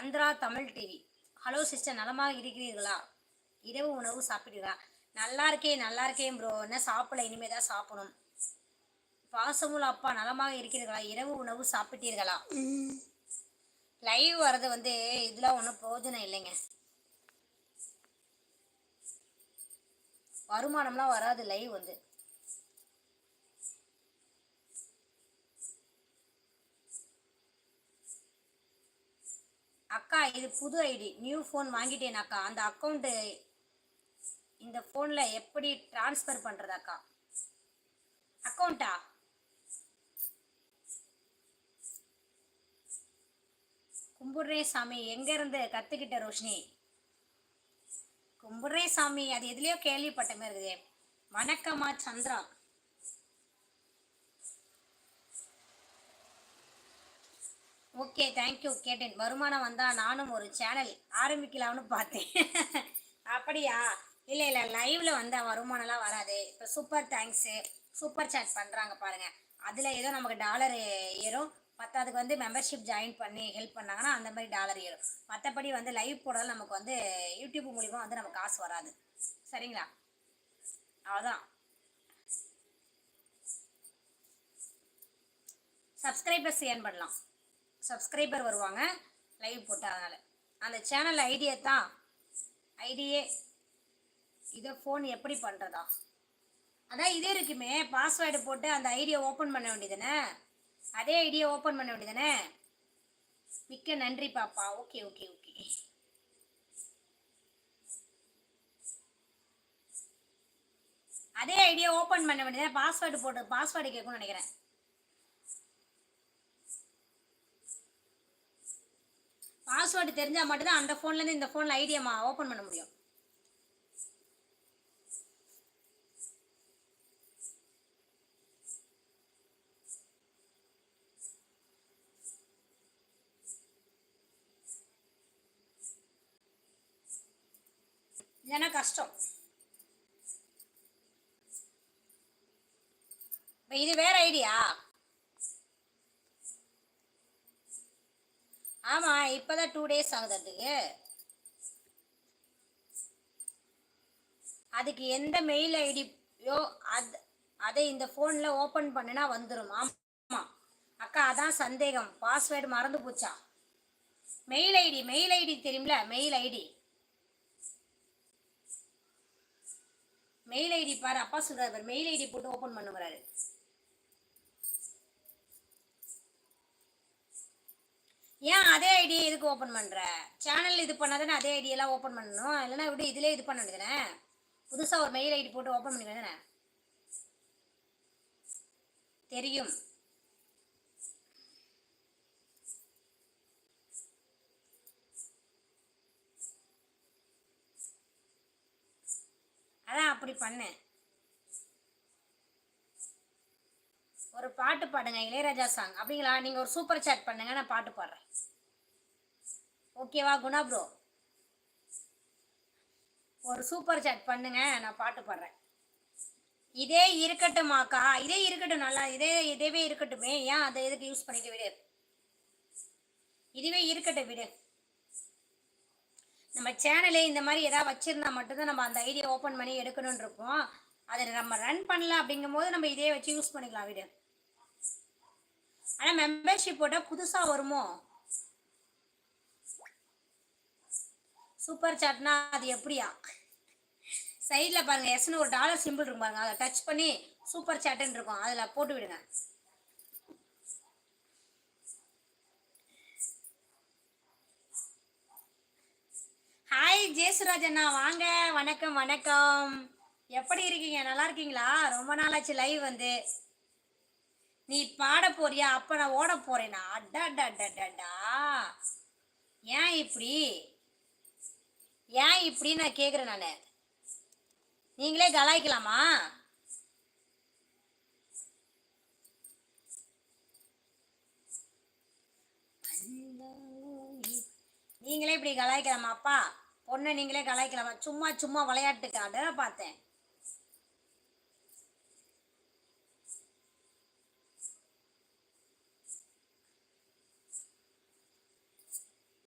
Chandra Tamil TV. Hello sister நலமாக இருக்கிறீர்களா? இரவு உணவு சாப்பிட்டீர்களா? நல்லா இருக்கேன் நல்லா இருக்கேன் ப்ரோ என்ன சாப்பிடல? இனிமே தான் சாப்பிடணும். பாசமுள்ள அப்பா நலமாக இருக்கிறீர்களா? இரவு உணவு சாப்பிட்டீர்களா? லைவ் வர்றது வந்து இதெல்லாம் ஒன்றும் பிரயோஜனம் இல்லைங்க. வருமானம்லாம் வராது லைவ் வந்து. அக்கா இது புது ஐடி. நியூ ஃபோன் வாங்கிட்டேன் அக்கா. அந்த அக்கௌண்ட்டு இந்த ஃபோனில் எப்படி ட்ரான்ஸ்ஃபர் பண்ணுறது அக்கா? அக்கௌண்ட்டா கும்புடுறே சாமி. எங்கேருந்து கற்றுக்கிட்ட ரோஷினி? கும்புடுறே சாமி. அது எதுலேயோ கேள்விப்பட்ட மாதிரி இருக்குது. வணக்கம்மா சந்திரா. ஓகே தேங்க்யூ கேட்டேன் வருமானம் வந்தால் நானும் ஒரு சேனல் ஆரம்பிக்கலாம்னு பார்த்தேன். அப்படியா? இல்லை இல்லை லைவில் வந்தால் வருமானம்லாம் வராது. இப்போ சூப்பர் தேங்க்ஸு சூப்பர் சேட் பண்ணுறாங்க பாருங்கள் அதில் ஏதோ நமக்கு டாலர் ஏறும். மற்றதுக்கு வந்து மெம்பர்ஷிப் ஜாயின் பண்ணி ஹெல்ப் பண்ணாங்கன்னா அந்த மாதிரி டாலர் ஏறும். மற்றபடி வந்து லைவ் போடலாம் நமக்கு வந்து யூடியூப் மூலிமா வந்து நமக்கு காசு வராது. சரிங்களா? அதான் சப்ஸ்கிரைபர்ஸ் ஏன் பண்ணலாம். சப்ஸ்கிரைபர் வருவாங்க. லைவ் போட்டால் அதனால் அந்த சேனல் ஐடியா தான் ஐடியே இதை ஃபோன் எப்படி பண்ணுறதா அதான் இதே இருக்குமே பாஸ்வேர்டு போட்டு அந்த ஐடியா ஓப்பன் பண்ண வேண்டியதுதானே? அதே ஐடியா ஓப்பன் பண்ண வேண்டியதுதானே? மிக்க நன்றி பாப்பா. ஓகே ஓகே ஓகே அதே ஐடியா ஓப்பன் பண்ண வேண்டியதுதானே? பாஸ்வேர்டு போட்டு பாஸ்வேர்டு கேட்கும்னு நினைக்கிறேன். பாஸ்வேர்டு தெரிஞ்சால் மட்டும்தான் அந்த ஃபோன்லேருந்து இந்த ஃபோனில் ஐடியாமா ஓப்பன் பண்ண முடியும். இல்லைன்னா கஷ்டம். இப்போ இது வேற ஐடியா ஆமாம் இப்போ தான் டூ டேஸ் ஆகுது. அதுக்கு அதுக்கு எந்த மெயில் ஐடியோ அது அதை இந்த ஃபோனில் ஓப்பன் பண்ணினா வந்துடும் ஆமாம் அக்கா அதான் சந்தேகம். பாஸ்வேர்டு மறந்து போச்சா? மெயில் ஐடி மெயில் ஐடி தெரியும்ல மெயில் ஐடி மெயில் ஐடி பாரு அப்பா சொல்கிறார் மெயில் ஐடி போட்டு ஓப்பன் பண்ணுறாரு ஏன் அதே ஐடியா எதுக்கு ஓப்பன் பண்ணுற சேனல் இது பண்ணாதானே அதே ஐடியெல்லாம் ஓப்பன் பண்ணணும். இல்லைன்னா இப்படி இதிலே இது பண்ண வேண்டியதானே புதுசாக ஒரு மெயில் ஐடி போட்டு ஓப்பன் பண்ணி தானே? தெரியும். அதான் அப்படி பண்ணேன். ஒரு பாட்டு பாடுங்க இளையராஜா சாங் அப்படிங்களா? நீங்கள் ஒரு சூப்பர் சாட் பண்ணுங்க நான் பாட்டு பாடுறேன். ஓகேவா குணா ப்ரோ ஒரு சூப்பர் சாட் பண்ணுங்க நான் பாட்டு பாடுறேன். இதே இருக்கட்டுமாக்கா இதே இருக்கட்டும் நல்லா இதே இதேவே இருக்கட்டுமே. ஏன் அதை எதுக்கு யூஸ் பண்ணிட்டு விடு? இதுவே இருக்கட்டும் விடு. நம்ம சேனலே இந்த மாதிரி ஏதாவது வச்சிருந்தா மட்டும்தான் நம்ம அந்த ஐடியா ஓப்பன் பண்ணி எடுக்கணும்னு இருப்போம். அதை நம்ம ரன் பண்ணல அப்படிங்கும் போது நம்ம இதே வச்சு யூஸ் பண்ணிக்கலாம் விடு. ஆனால் மெம்பர்ஷிப் போட்டால் புதுசாக வருமோ? சூப்பர் சாட்னா அது எப்படியா? சைடில் பாருங்க எஸ்னு ஒரு டாலர் சிம்பிள் இருக்கும் பாருங்க அதை டச் பண்ணி சூப்பர் சாட்டுன்னு இருக்கும். அதில் போட்டு விடுங்க. ஹாய் ஜேசுராஜ் அண்ணா வாங்க வணக்கம் வணக்கம். எப்படி இருக்கீங்க? நல்லா இருக்கீங்களா? ரொம்ப நாளாச்சு லைவ் வந்து. நீ பாட போறியா? அப்ப நான் ஓட போறேனா? அடா டா டா டா ஏன் இப்படி? ஏன் இப்படி நான் கேக்குறேன் நான். நீங்களே கலாய்க்கலாமா? நீங்களே இப்படி கலாய்க்கலாமா அப்பா? பொண்ணை நீங்களே கலாய்க்கலாமா? சும்மா சும்மா விளையாட்டுக்காக பார்த்தேன்.